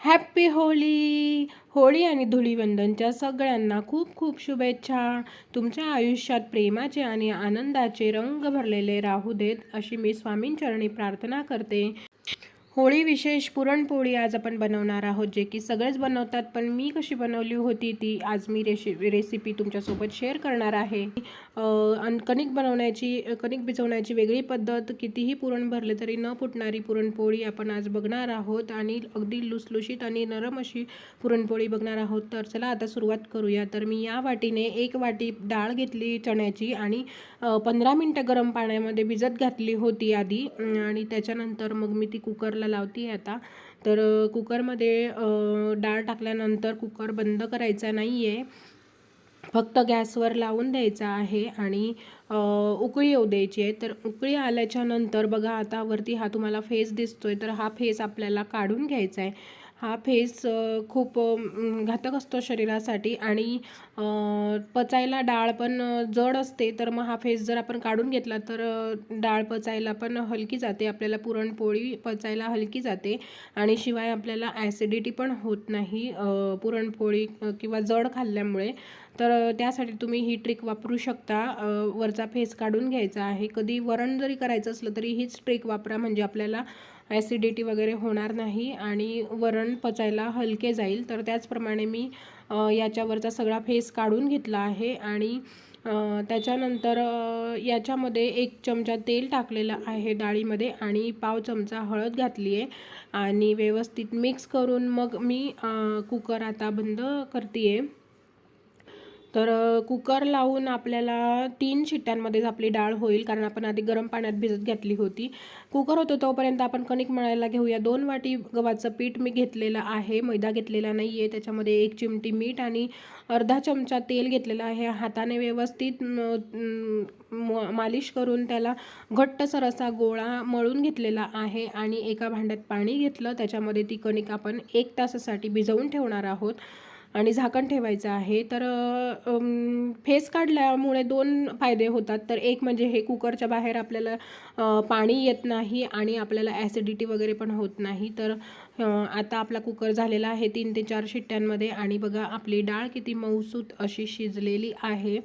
Happy Holi. Holi आणि धुळीवंदनच्या सगळ्यांना खूप खूप शुभेच्छा. तुमच्या आयुष्यात प्रेमाचे आणि आनंदाचे रंग भरलेले राहू देत अशी मी स्वामींचरणी प्रार्थना करते. होळी विशेष पुरणपोळी आज आपण बनवणार आहोत जे की सगळेच बनवतात पण मी कशी बनवली होती ती आज मी रेशि रेसिपी तुमच्यासोबत शेअर करणार आहे. आणि कणिक बनवण्याची कणिक भिजवण्याची वेगळी पद्धत कितीही पुरण भरले तरी न फुटणारी पुरणपोळी आपण आज बघणार आहोत आणि अगदी लुसलुशीत आणि नरम अशी पुरणपोळी बघणार आहोत. तर चला आता सुरुवात करूया. तर मी या वाटीने एक वाटी डाळ घेतली चण्याची आणि पंधरा मिनटं गरम पाण्यामध्ये भिजत घातली होती आधी. आणि त्याच्यानंतर मग मी ती कुकर कुकरला लावती आहे आता. तर कुकरमध्ये डाळ टाकल्यानंतर कुकर बंद करायचा नाही आहे फक्त गॅसवर लावून द्यायचा आहे आणि उकळी येऊ द्यायची आहे. तर उकळी आल्याच्यानंतर बघा आता वरती हा तुम्हाला फेस दिसतोय. तर हा फेस आपल्याला काढून घ्यायचा आहे. हा फेस खूप घातक असतो शरीरासाठी आणि पचायला डाळ पण जड असते तर मग हा फेस जर आपण काढून घेतला तर डाळ पचायला पण हलकी जाते आपल्याला पुरणपोळी पचायला हलकी जाते आणि शिवाय आपल्याला ॲसिडिटी पण होत नाही पुरणपोळी किंवा जड खाल्ल्यामुळे. तर त्यासाठी तुम्ही ही ट्रिक वापरू शकता. वरचा फेस काढून घ्यायचा आहे. कधी वरण जरी करायचं असलं तरी हीच ट्रिक वापरा म्हणजे आपल्याला ॲसिडिटी वगैरे होणार नाही आणि वरण पचायला हलके जाईल. तर त्याचप्रमाणे मी याच्यावरचा सगळा फेस काढून घेतला आहे आणि त्याच्यानंतर याच्यामध्ये एक चमचा तेल टाकलेलं आहे डाळीमध्ये आणि पाव चमचा हळद घातली आहे आणि व्यवस्थित मिक्स करून मग मी कुकर आता बंद करते आहे तर कुकर लावून आपल्याला तीन शिट्ट्यांमध्येच आपली डाळ होईल कारण आपण आधी गरम पाण्यात भिजत घातली होती. कुकर होतो तोपर्यंत आपण कणिक मळायला घेऊया. दोन वाटी गव्हाचं पीठ मी घेतलेलं आहे. मैदा घेतलेला नाही आहे त्याच्यामध्ये एक चिमटी मीठ आणि अर्धा चमचा तेल घेतलेलं आहे. हाताने व्यवस्थित म- मालिश करून त्याला घट्टसर असा गोळा मळून घेतलेला आहे आणि एका भांड्यात पाणी घेतलं. त्याच्यामध्ये ती कणिक आपण एक तासासाठी भिजवून ठेवणार आहोत. आणि झाकण ठेवायचं आहे. तर फेस काढल्यामुळे दोन फायदे होतात. तर एक म्हणजे हे कुकरच्या बाहेर आपल्याला पाणी येत नाही आणि आपल्याला ॲसिडिटी वगैरे पण होत नाही. तर आता आपला कुकर झालेला आहे तीन ते चार शिट्ट्यांमध्ये आणि बघा आपली डाळ किती मऊसूत अशी शिजलेली आहे.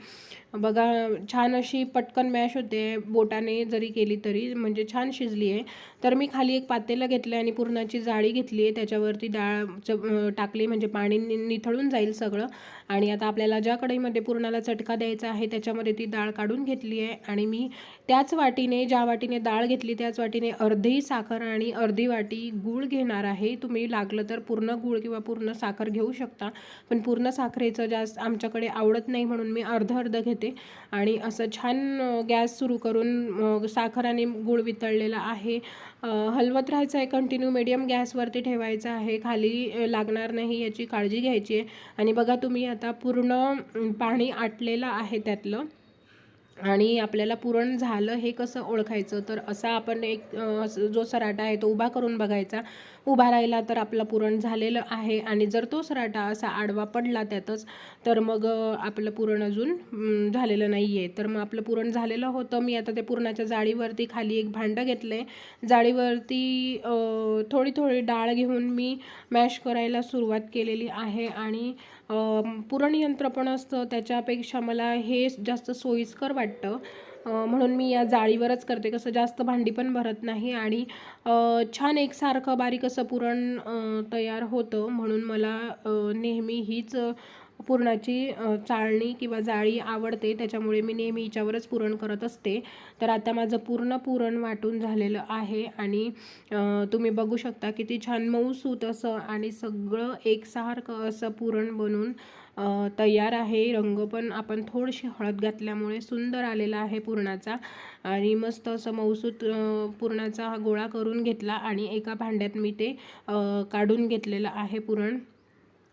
बघा छान अशी पटकन मॅश होते बोटाने जरी केली तरी म्हणजे छान शिजली आहे. तर मी खाली एक पातेलं घेतलं आणि पुरणाची जाळी घेतली आहे. त्याच्यावरती डाळ च टाकली म्हणजे पाणी नि निथळून जाईल सगळं. आणि आता आपल्याला ज्या कढईमध्ये पुरणाला चटका द्यायचा आहे त्याच्यामध्ये ती डाळ काढून घेतली आहे. आणि मी त्याच वाटीने ज्या वाटीने डाळ घेतली त्याच वाटीने अर्धी साखर आणि अर्धी वाटी गूळ घेणार आहे. तुम्ही लागलं तर पूर्ण गूळ किंवा पूर्ण साखर घेऊ शकता. पण पूर्ण साखरेचं जास्त आमच्याकडे आवडत नाही म्हणून मी अर्ध अर्ध घेते. आणि असं छान गॅस सुरू करून साखर आणि गूळ वितळलेला आहे. हलवत राहायचं आहे कंटिन्यू मिडियम गॅसवरती ठेवायचं आहे. खाली लागणार नाही याची काळजी घ्यायची आहे. आणि बघा तुम्ही आता पूर्ण पाणी आटलेलं आहे त्यातलं. आणि आपल्याला पुरण झालं हे कसं ओळखायचं? तर असा आपण एक असं जो सराटा आहे तो उभा करून बघायचा. उभा राहिला तर आपलं पुरण झालेलं आहे. आणि जर तो सराटा असा आडवा पडला त्यातच तर मग आपलं पुरण अजून झालेलं नाही आहे तर मग आपलं पुरण झालेलं होतं. मी आता ते पुरणाच्या जाळीवरती खाली एक भांडं घेतलं आहे जाळीवरती थोडी थोडी डाळ घेऊन मी मॅश करायला सुरुवात केलेली आहे. आणि पुरण यंत्र पण असतं. त्याच्यापेक्षा मला हे जास्त सोयीस्कर वाटतं. म्हणून मी या जाळीवरच करते. कसं जास्त भांडी पण भरत नाही आणि छान एकसारखं बारीक असं पुरण तयार होतं. म्हणून मला नेहमी हीच पुरणाची चाळणी किंवा जाळी आवडते. त्याच्यामुळे मी नेहमी हिच्यावरच पुरण करत असते. तर आता माझं पूर्ण पुरण वाटून झालेलं आहे आणि तुम्ही बघू शकता किती छान मऊसूत असं आणि सगळं एकसारखं असं पुरण बनून तयार आहे. रंग पण आपण थोडीशी हळद घातल्यामुळे सुंदर आलेला आहे पुरणाचा. आणि मस्त असं मऊसूत पुरणाचा हा गोळा करून घेतला आणि एका भांड्यात मी ते काढून घेतलेलं आहे पुरण.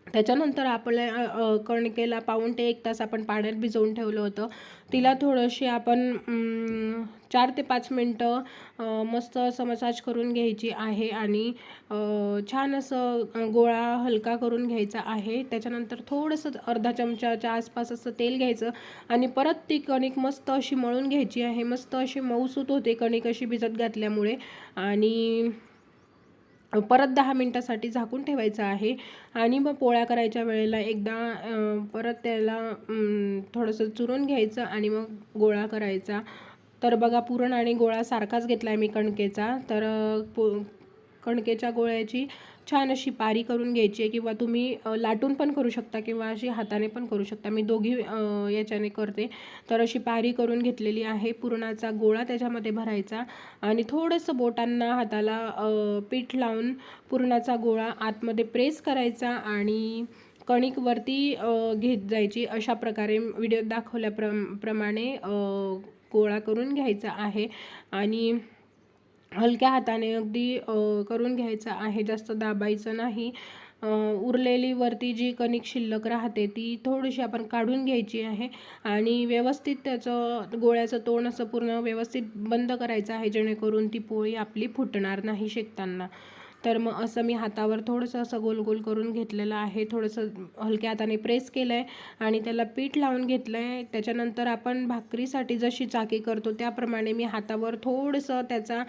त्याच्यानंतर आपल्या कणकेला पाऊण ते एक तास आपण पाण्यात भिजवून ठेवलं होतं. तिला थोडंशी आपण चार ते पाच मिनटं मस्त असं मसाज करून घ्यायची आहे आणि छान असं गोळा हलका करून घ्यायचा आहे. त्याच्यानंतर थोडंसं अर्धा चमच्याच्या आसपास असं तेल घ्यायचं आणि परत ती कणिक मस्त अशी मळून घ्यायची आहे. मस्त अशी मऊसूत होते कणिक अशी भिजत घातल्यामुळे आणि परत दहा मिनटासाठी झाकून ठेवायचं आहे आणि मग पोळ्या करायच्या वेळेला एकदा परत त्याला थोडंसं चुरून घ्यायचं आणि मग गोळा करायचा. तर बघा पुरण आणि गोळा सारखाच घेतला आहे मी कणकेचा. तर पु कणकेच्या गोळ्याची छान अशी पारी करून घ्यायची आहे किंवा तुम्ही लाटून पण करू शकता किंवा अशी हाताने पण करू शकता. मी दोघी याच्याने करते. तर अशी पारी करून घेतलेली आहे. पुरणाचा गोळा त्याच्यामध्ये भरायचा आणि थोडंसं बोटांना हाताला पीठ लावून पुरणाचा गोळा आतमध्ये प्रेस करायचा आणि कणिक वरती घेत जायची. अशा प्रकारे व्हिडिओ दाखवल्याप्र प्रमाणे गोळा करून घ्यायचा आहे. आणि हलक्या हाताने अगदी करून घ्यायचं आहे. जास्त दाबायचं नाही. उरलेली वरती जी कणिक शिल्लक राहते ती थोडीशी आपण काढून घ्यायची आहे. आणि व्यवस्थित त्याचं गोळ्याचं तोंड असं पूर्ण व्यवस्थित बंद करायचं आहे जेणेकरून ती पोळी आपली फुटणार नाही शेकताना. तर मग असं मी हातावर थोडंसं असं गोल गोल करून घेतलेलं आहे. थोडंसं हलक्या हाताने प्रेस केलं आहे आणि त्याला पीठ लावून घेतलं आहे त्याच्यानंतर आपण भाकरीसाठी जशी चाकी करतो त्याप्रमाणे मी हातावर थोडंसं त्याचा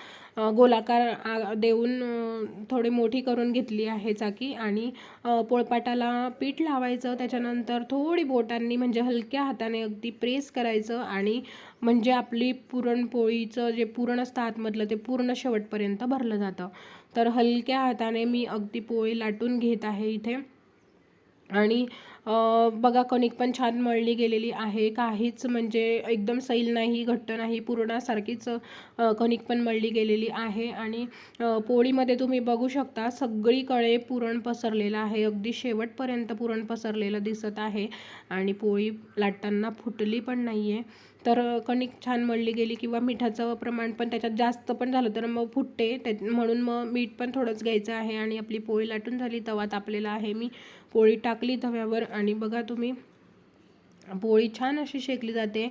गोलाकार देऊन थोडी मोठी करून घेतली आहे चाकी. आणि पोळपाटाला पीठ लावायचं. त्याच्यानंतर थोडी बोटांनी म्हणजे हलक्या हाताने अगदी प्रेस करायचं. आणि म्हणजे आपली पुरणपोळीचं जे पुरण असतं आतमधलं ते पूर्ण शेवटपर्यंत भरलं जातं. तर हलक्या हाताने मी अगदी पोळी लाटून घेत आहे इथे. आणि बघा कणिक पण छान मळली गेलेली आहे. काहीच म्हणजे एकदम सैल नाही घट्ट नाही पुरणासारखीच कणिक पण मळली गेलेली आहे. आणि पोळीमध्ये तुम्ही बघू शकता सगळीकडे पुरण पसरलेलं आहे. अगदी शेवटपर्यंत पुरण पसरलेलं दिसत आहे. आणि पोळी लाटताना फुटली पण नाही आहे तर कणिक छान मळली गेली किंवा मिठाचं प्रमाण पण त्याच्यात जास्त पण झालं. तर मग फुटते. त्या म्हणून मग मीठ पण थोडंच घ्यायचं आहे आणि आपली पोळी लाटून झाली. तवा तापलेला आहे मी. पोळी टाकली तव्यावर. आणि बघा तुम्ही पोळी छान अशी शेकली जाते.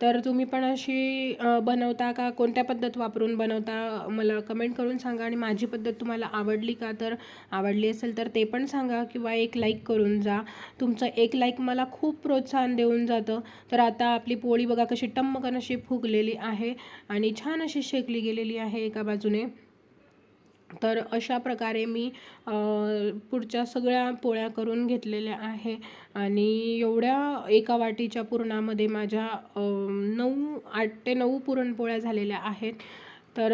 तर तुम्ही पण अशी बनवता का? कोणत्या पद्धत वापरून बनवता? मला कमेंट करून सांगा आणि माझी पद्धत तुम्हाला आवडली का? तर आवडली असेल तर ते पण सांगा किंवा एक लाईक करून जा. तुमचं एक लाईक मला खूप प्रोत्साहन देऊन जातं. तर आता आपली पोळी बघा कशी टम्मकन अशी फुगलेली आहे आणि छान अशी शेकली गेलेली आहे एका बाजूने. तर अशा प्रकारे मी पुढच्या सगळ्या पोळ्या करून घेतलेल्या आहे. आणि एवढ्या एका वाटीच्या पुरणामध्ये माझ्या नऊ आठ ते नऊ पुरणपोळ्या झालेल्या आहेत. तर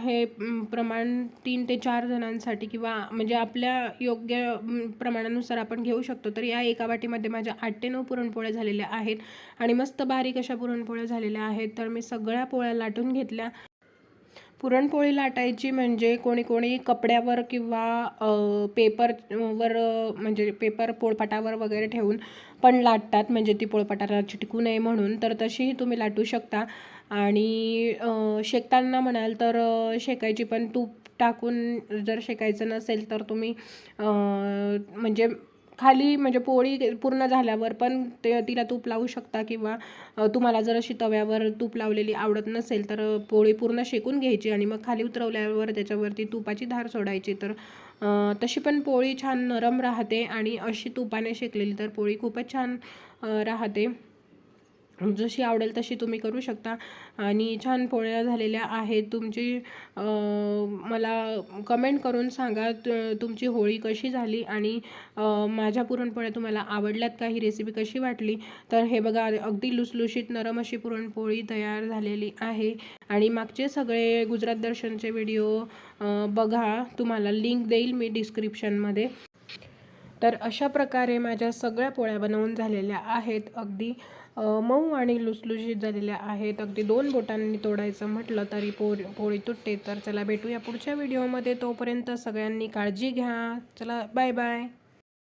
हे प्रमाण तीन ते चार जणांसाठी किंवा म्हणजे आपल्या योग्य प्रमाणानुसार आपण घेऊ शकतो तर या एका वाटीमध्ये माझ्या आठ ते नऊ पुरणपोळ्या झालेल्या आहेत. आणि मस्त बारीक अशा पुरणपोळ्या झालेल्या आहेत. तर मी सगळ्या पोळ्या लाटून घेतल्या. पुरणपोळी लाटायची म्हणजे कोणी कोणी कपड्यावर किंवा पेपरवर म्हणजे पेपर पोळपाटावर वगैरे ठेवून पण लाटतात. म्हणजे ती पोळपाटाला चिटकू नये म्हणून. तर तशीही तुम्ही लाटू शकता. आणि शेकताना म्हणाल तर शेकायची पण तूप टाकून जर शेकायचं नसेल तर तुम्ही म्हणजे खाली म्हणजे पोळी पूर्ण झाल्यावर पण ते तिला तूप लावू शकता किंवा तुम्हाला जर अशी तव्यावर तूप लावलेली आवडत नसेल तर पोळी पूर्ण शेकून घ्यायची आणि मग खाली उतरवल्यावर त्याच्यावरती तुपाची धार सोडायची. तर तशी पण पोळी छान नरम राहते आणि अशी तुपाने शेकलेली तर पोळी खूपच छान राहते. जशी आवडेल तशी तुम्ही करू शकता. आणि छान पोळ्या झालेल्या आहेत. तुमची मला कमेंट करून सांगा तुमची होळी कशी झाली आणि माझ्या पुरणपोळ्या तुम्हाला आवडल्यात का? ही रेसिपी कशी वाटली? तर हे बघा अगदी लुसलुशीत नरम अशी पुरणपोळी तयार झालेली आहे. आणि मागचे सगळे गुजरात दर्शनचे व्हिडिओ बघा. तुम्हाला लिंक देईल मी डिस्क्रिप्शनमध्ये तर अशा प्रकारे माझ्या सगळ्या पोळ्या बनवून झालेल्या आहेत. अगदी मऊ आणि लुसलुशीत झालेल्या आहेत. अगदी दोन बोटांनी तोडायचं म्हटलं तरी पोळी पोळी तुटते. तर चला भेटूया पुढच्या व्हिडिओमध्ये. तोपर्यंत सगळ्यांनी काळजी घ्या. चला बाय बाय